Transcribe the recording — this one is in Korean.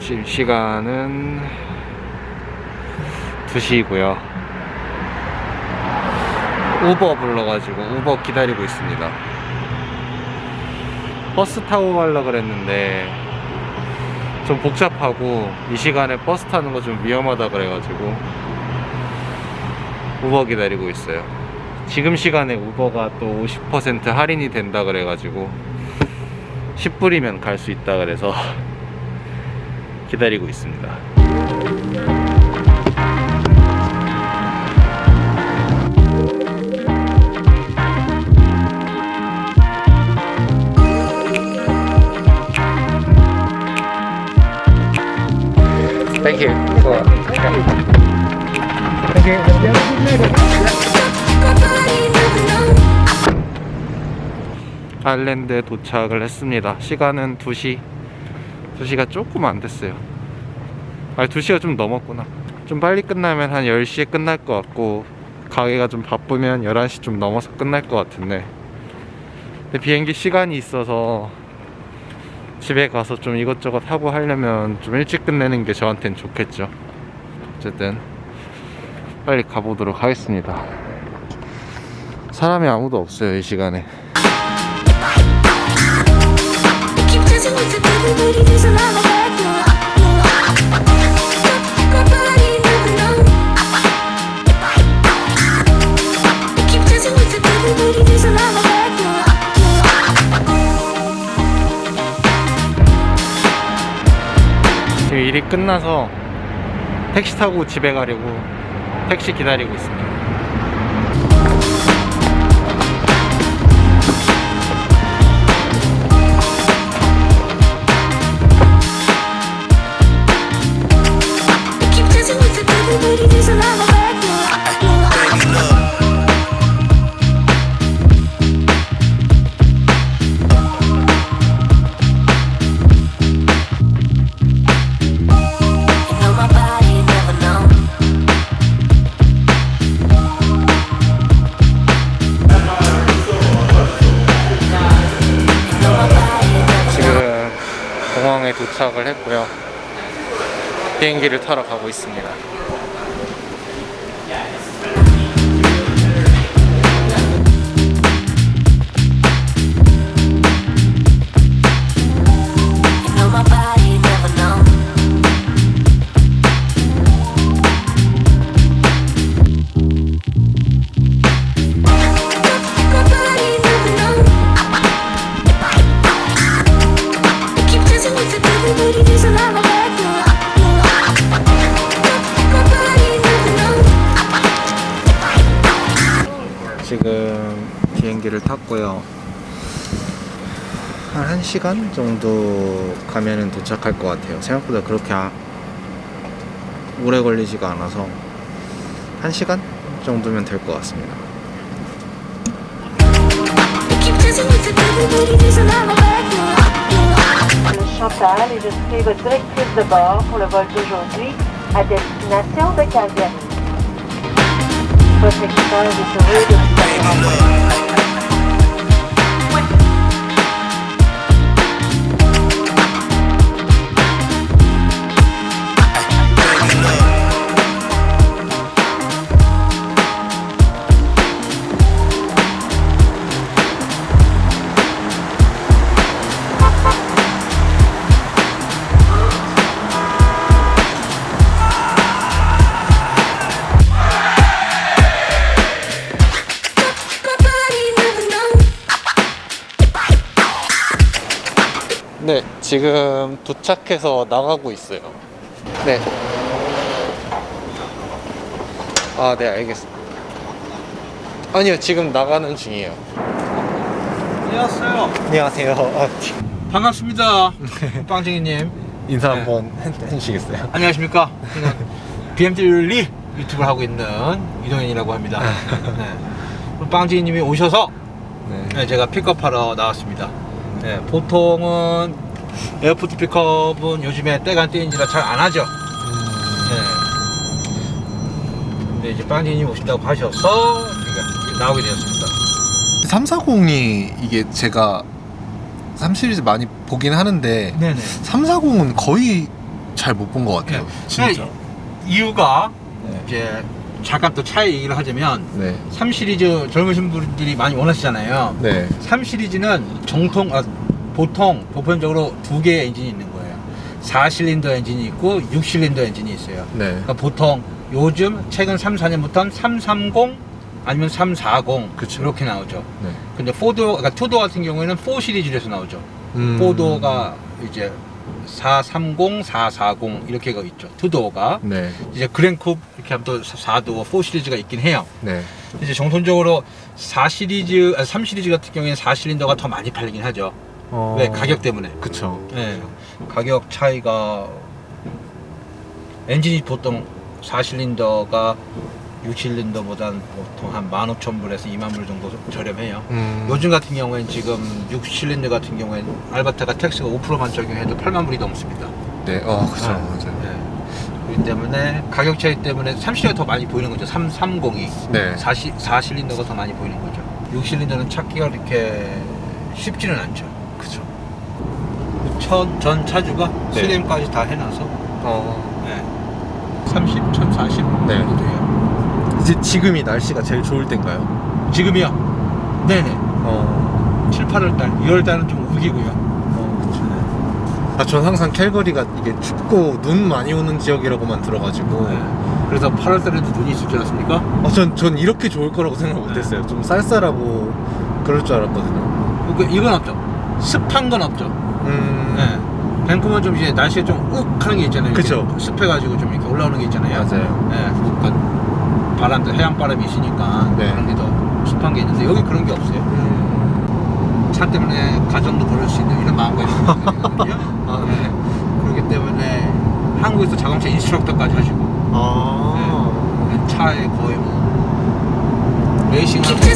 지금 시간은 2시고요. 우버 불러가지고 우버 기다리고 있습니다. 버스 타고 가려고 그랬는데 좀 복잡하고 이 시간에 버스 타는 거 좀 위험하다 그래가지고 우버 기다리고 있어요. 지금 시간에 우버가 또 50% 할인이 된다 그래가지고 10불이면 갈 수 있다 그래서 기다리고 있습니다. Thank you. 아일랜드에 도착을 했습니다. 시간은 2시. 2시가 조금 안 됐어요. 아, 2시가 좀 넘었구나. 좀 빨리 끝나면 한 10시에 끝날 것 같고, 가게가 좀 바쁘면 11시 좀 넘어서 끝날 것 같은데. 비행기 시간이 있어서 집에 가서 좀 이것저것 하고 하려면 좀 일찍 끝내는 게 저한텐 좋겠죠. 어쨌든, 빨리 가보도록 하겠습니다. 사람이 아무도 없어요, 이 시간에. 지금 일이 끝나서 택시 타고 집에 가려고 택시 기다리고 있습니다. 도착을 했고요. 비행기를 타러 가고 있습니다. 지금 비행기를 탔고요. 한 1시간 정도 가면은 도착할 것 같아요. 생각보다 그렇게 아- 오래 걸리지가 않아서 1시간 정도면 될 것 같습니다. Você que tá ouvindo esse vídeo, 지금 도착해서 나가고 있어요. 네. 아, 네, 알겠습니다. 아니요, 지금 나가는 중이에요. 안녕하세요. 안녕하세요. 아, 반갑습니다. 빵쟁이님. 인사 네. 한번 해- 해주시겠어요? 안녕하십니까. 저는 BMW리 유튜브를 하고 있는 이동현이라고 합니다. 네. 오늘 빵쟁이님이 오셔서 네. 네, 제가 픽업하러 나왔습니다. 네, 보통은 에어포트 픽업은 요즘에 때가 때인지라 잘 안 하죠. 네. 근데 이제 빵쟁이님 오신다고 하셔서 나오게 되었습니다. 340이 이게 제가 3 시리즈 많이 보긴 하는데 네네. 340은 거의 잘 못 본 것 같아요. 진짜. 그러니까 이유가 네. 이제 잠깐 또 차이 얘기를 하자면 네. 3 시리즈 젊으신 분들이 많이 원하시잖아요. 네. 3 시리즈는 정통 아, 보통 보편적으로 두 개의 엔진이 있는 거예요. 4실린더 엔진이 있고 6실린더 엔진이 있어요. 네. 그러니까 보통 요즘 최근 3, 4년부터는 330 아니면 340 그쵸. 이렇게 나오죠. 네. 근데 포도 그러니까 투도 같은 경우에는 4 시리즈에서 나오죠. 음. 포도가 이제 430, 440 이렇게 가 있죠. 투도어가 네. 이제 그랜쿱 이렇게 하면 또 4도어 4 시리즈가 있긴 해요. 네. 이제 정통적으로 4 시리즈, 아, 3 시리즈 같은 경우에는 4 실린더가 더 많이 팔리긴 하죠. 어... 왜 가격 때문에. 그쵸. 네. 가격 차이가 엔진이 보통 4실린더가 6실린더보단 보통 한 15,000불에서 2만 불 정도 저렴해요. 음. 요즘 같은 경우에는 지금 6실린더 같은 경우에는 알바타가 텍스가 5%만 적용해도 8만 불이 넘습니다. 네. 어, 그쵸. 네. 맞아요. 네. 그렇기 때문에 가격 차이 때문에 3실린더가 더 많이 보이는 거죠. 330이. 네. 4시, 4실린더가 더 많이 보이는 거죠. 6실린더는 찾기가 이렇게 쉽지는 않죠. 그쵸. 전, 전 차주가 네. 스램까지 다 해놔서 어. 네. 30, 1040 네. 정도 돼요. 이제 지금이 날씨가 제일 좋을 때인가요? 지금이요? 네네. 어. 7, 8월 달, 2월 달은 좀 우기고요. 어, 그쵸. 아, 전 항상 캘거리가 이게 춥고 눈 많이 오는 지역이라고만 들어가지고. 네. 그래서 8월 달에도 눈이 있을 줄 알았습니까? 어, 전, 전 이렇게 좋을 거라고 생각 못 했어요. 좀 쌀쌀하고 그럴 줄 알았거든요. 그, 이건 없죠. 습한 건 없죠. 음. 네. 밴쿠버는 좀 이제 날씨가 좀 욱 하는 게 있잖아요. 이렇게 그쵸. 습해가지고 좀 이렇게 올라오는 게 있잖아요. 맞아요. 네. 그러니까 바람도 해양 바람이 있으니까 네. 그런 게 더 습한 게 있는데 여기 그런 게 없어요. 음. 차 때문에 가정도 그럴 수 있는 이런 마음가짐이거든요. 아, 네. 그렇기 때문에 한국에서 자동차 인스트럭터까지 하시고 아. 네. 차에 거의 뭐 chasing 거의